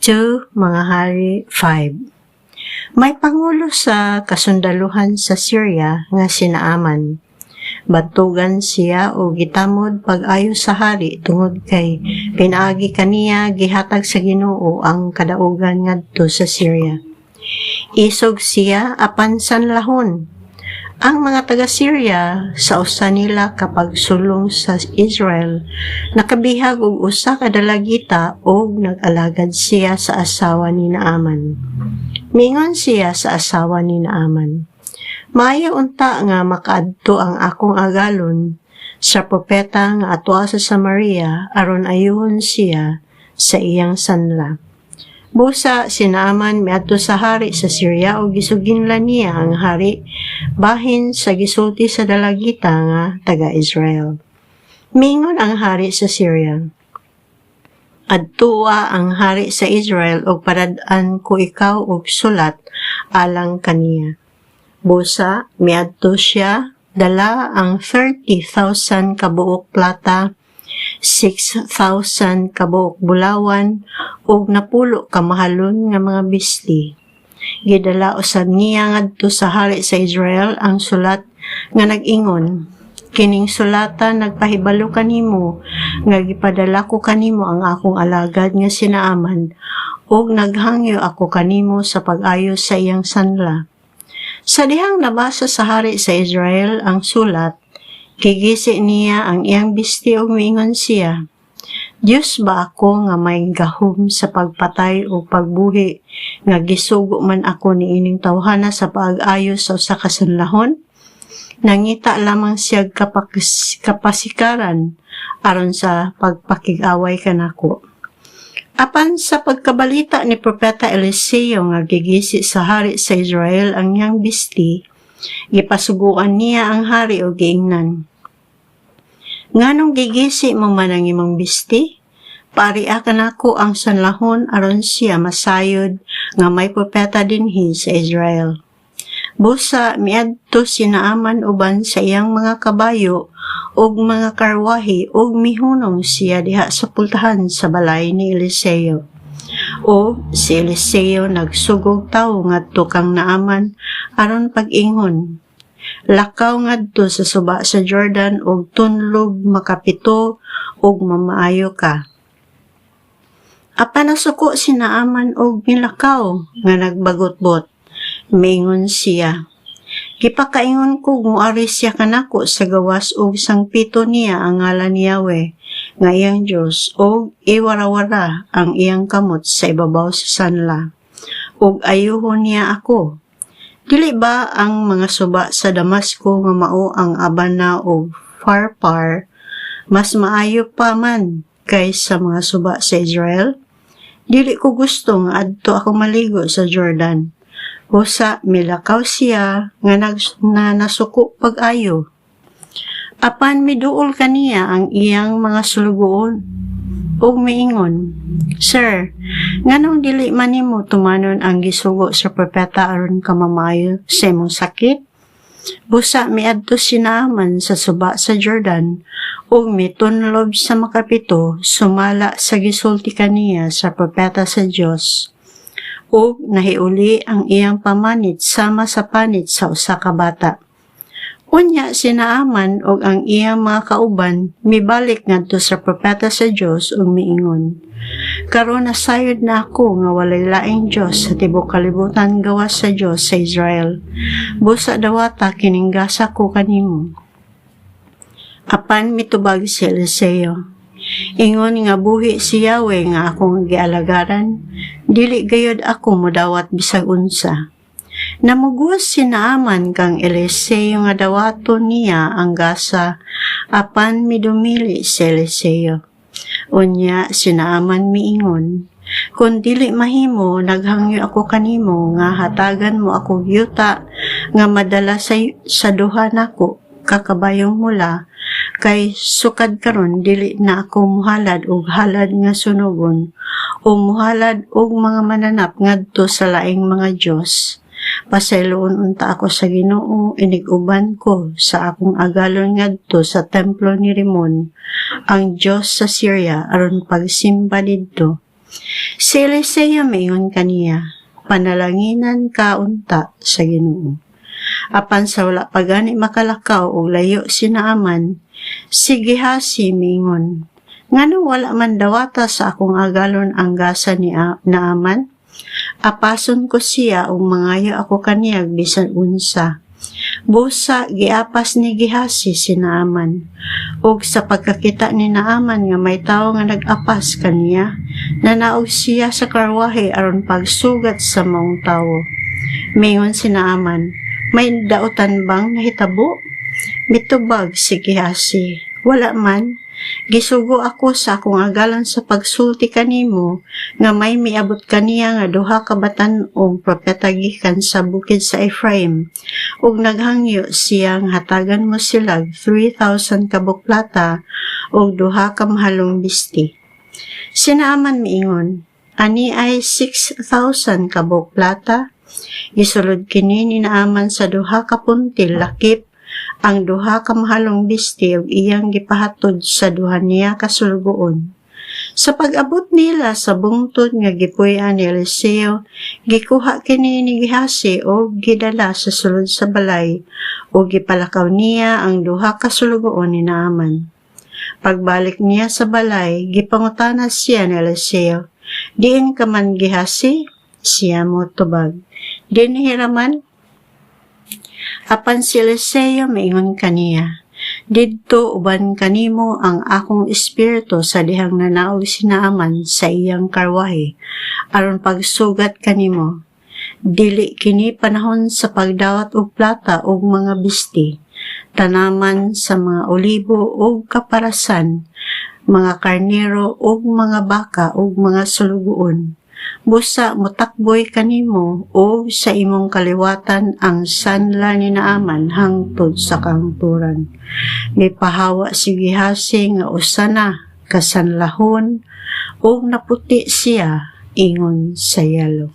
2 Mga Hari 5 May pangulo sa kasundaluhan sa Syria nga sinaaman. Batugan siya o gitamod pag-ayo sa hari tungod kay pinaagi kaniya gihatag sa Ginoo ang kadaugan ngadto sa Syria. Isog siya apan sanlahon ang mga taga-Syria sa usa nila kapag sulong sa Israel nakabihag og usa ka dalagita og nag-alagad siya sa asawa ni Naaman. Mingon siya sa asawa ni Naaman. Maayo unta nga makaadto ang akong agalon sa propeta nga atwa sa Samaria aron ayuhon siya sa iyang sanla. Busa sinaaman miadto sa hari sa Syria o gisuginlan niya ang hari bahin sa gisulti sa dalagita nga taga Israel. Mingon ang hari sa Syria. Adtua ang hari sa Israel og paradaan ko ikaw og sulat alang kaniya. Busa miadto siya dala ang 30,000 kabuok plata 6,000 kabuok bulawan ug napulo kamahalon nga mga bisli. Gidala usab niya ngadto sa hari sa Israel ang sulat nga nag-ingon kining sulatan nagpahibalo kanimo nga gipadala ko kanimo ang akong alagad nga sinaaman ug naghangyo ako kanimo sa pag-ayo sa iyang sanla. Sa dihang nabasa sa hari sa Israel ang sulat, Kigisi niya ang iyang bisti o mingon siya. Diyos ba ako nga may gahom sa pagpatay o pagbuhi nga gisugo man ako ni ining tawhana sa pag-ayo sa usa ka sunlahon? Nangita lamang siya kapas kapasikaran aron sa pagpakig-away kanako. Apan sa pagkabalita ni Propeta Eliseo nga gigisi sa hari sa Israel ang iyang bisti, gipasuguan niya ang hari o giingnan. Nganong gigisi mo man ang imong bisti? Pariakan ako ang sanlahon aron siya masayod nga may propeta dinhi sa Israel. Busa miadto sinaaman uban sa iyang mga kabayo ug mga karwahi ug mihunong siya diha sa pultahan sa balay ni Eliseo. O si Eliseo nagsugog tawo ngadto kang naaman aron pag-ingon lakaw ngadto sa suba sa Jordan og tunlog makapito og mamaayo ka. Apan nasuko si Naaman og milakaw nga nagbagotbot. Mingon siya. Gipakaingon ko muari siya kanako sa gawas og sangpito niya ang ngalan ni Yahweh nga iyang Diyos og iwarawara ang iyang kamot sa ibabaw sa sanla. Og ayuhon niya ako Dili ba ang mga suba sa Damasco nga mao ang Abana o Farpar mas maayo pa man kaysa mga suba sa Israel? Dili ko gusto nga adto ako maligo sa Jordan. Usa milakaw siya nga nag, na nasuko pag-ayo. Apan miduol kaniya ang iyang mga sulugoon ug miingon, Sir, nganong dili man nimo tumanon ang gisugo sa propeta aron kamamayo sa imong sakit? Busa miadto sinaman sa suba sa Jordan ug mitunlob sa makapito sumala sa gisulti kaniya sa propeta sa Dios ug nahiuli ang iyang pamanit sama sa panit sa usa ka bata. Unya sinaaman og ang iyang mga kauban mibalik ngadto sa propeta sa Dios ug miingon. Karon nasayod na ako nga walay laing Dios sa tibok kalibutan gawas sa Dios sa Israel. Busa dawata kining gasa ko kanimo. Apan mitubag si Eliseo. Ingon nga buhi si Yahweh nga akong gialagaran, dili gayod ako modawat bisag unsa Namugos sinaaman kang Eliseo nga dawaton niya ang gasa apan midumili si Eliseo. Unya sinaaman miingon, kung dili mahimo naghangyo ako kanimo nga hatagan mo ako yuta nga madala sa, sa duha nako kakabayong mula kay sukad karon dili na ako muhalad og halad nga sunugon o muhalad og mga mananap ngadto sa laing mga Dios Pasayloon unta ako sa Ginoo iniguban ko sa akong agalon ngadto sa templo ni Rimon ang Dios sa Syria aron pagsimba didto. Si Eliseo mayon kaniya, panalanginan ka unta sa Ginoo. Apan sa wala pa gani makalakaw o layo si Naaman, sige ha si mingon. Ngano wala man dawata sa akong agalon ang gasa ni Naaman? Apason ko siya o mangayo ako kaniyag bisan unsa. Busa giapas ni Gihasi si Naaman. ug sa pagkakita ni Naaman nga may tawo nga nag-apas kaniya, nanaog siya sa karwahe aron pagsugat sa maong tawo. Mingon si Naaman, may dautan bang nahitabo? Mitubag si Gihasi. Wala man, gisugo ako sa akong agalan sa pagsulti kanimo nga may miabot kaniya nga duha ka batan-ong propeta gikan sa bukid sa Ephraim ug naghangyo siyang hatagan mo sila 3,000 kabok plata ug duha ka mahalong bisti. Sinaaman miingon, ani ay 6,000 kabok plata. Gisulod kini ni naaman sa duha ka puntil lakip ang duha ka mahalong bisti iyang gipahatod sa duha niya ka sulgoon. Sa pag-abot nila sa bungtod nga gipuy-an ni Eliseo, gikuha kini ni Gihasi o gidala sa sulod sa balay o gipalakaw niya ang duha ka sulgoon ni Naaman. Pagbalik niya sa balay, gipangutana siya ni Eliseo, Diin ka man Gihasi? Siya mo tubag. Din hiraman? Apan si Eliseo maingon kaniya, Didto uban kanimo ang akong espiritu sa dihang nanaog sinaaman sa iyang karwahe, aron pagsugat kanimo. Dili kini panahon sa pagdawat og plata og mga bisti, tanaman sa mga olibo og kaparasan, mga karnero og mga baka og mga sulugoon. Busa mutakboy kanimo o sa imong kaliwatan ang sanla ni Naaman hangtod sa kangturan. Gipahawa si Gihasi nga usana kasanlahon o naputi siya ingon sa yalo.